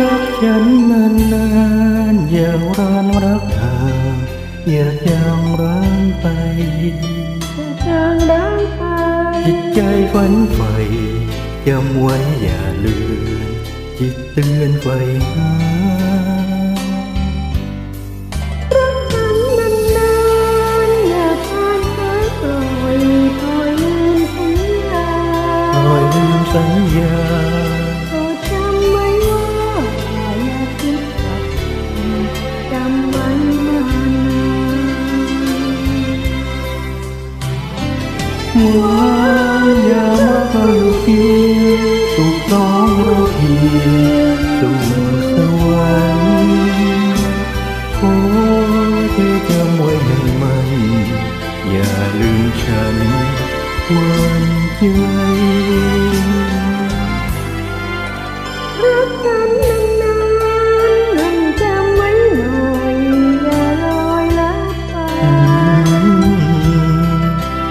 รักฉันนานๆอย่าร้อนรักเธออย่าจางร้างไปจางร้างไปจิ หวานอย่ามาเข้าอยู่งสุขน้องเราทีสู่สวรรค์ขอเธอจำไว้ให้มัน อย่าลืมฉันวันใจรั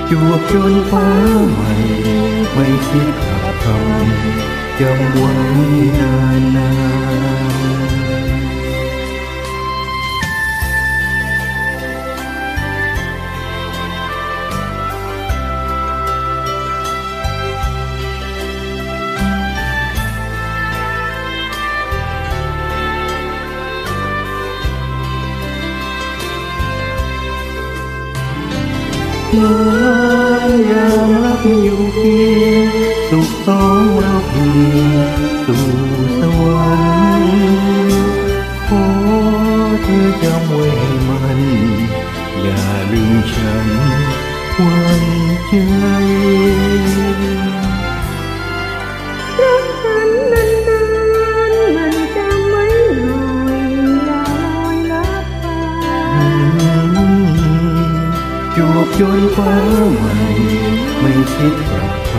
จวบจนฟ้าใหม่ ไม่คิดขาดคำจำไว้นาน นานเมื่อยามรักอยู่เพียงสุขสองเราเพียงสู่สวรรค์ขอเธอจำไว้ให้มัน อย่าลืมฉัน วันใจ จวบจนฟ้าใหม่ไม่คิดกลับค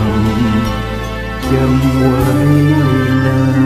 ำจำไว้นาน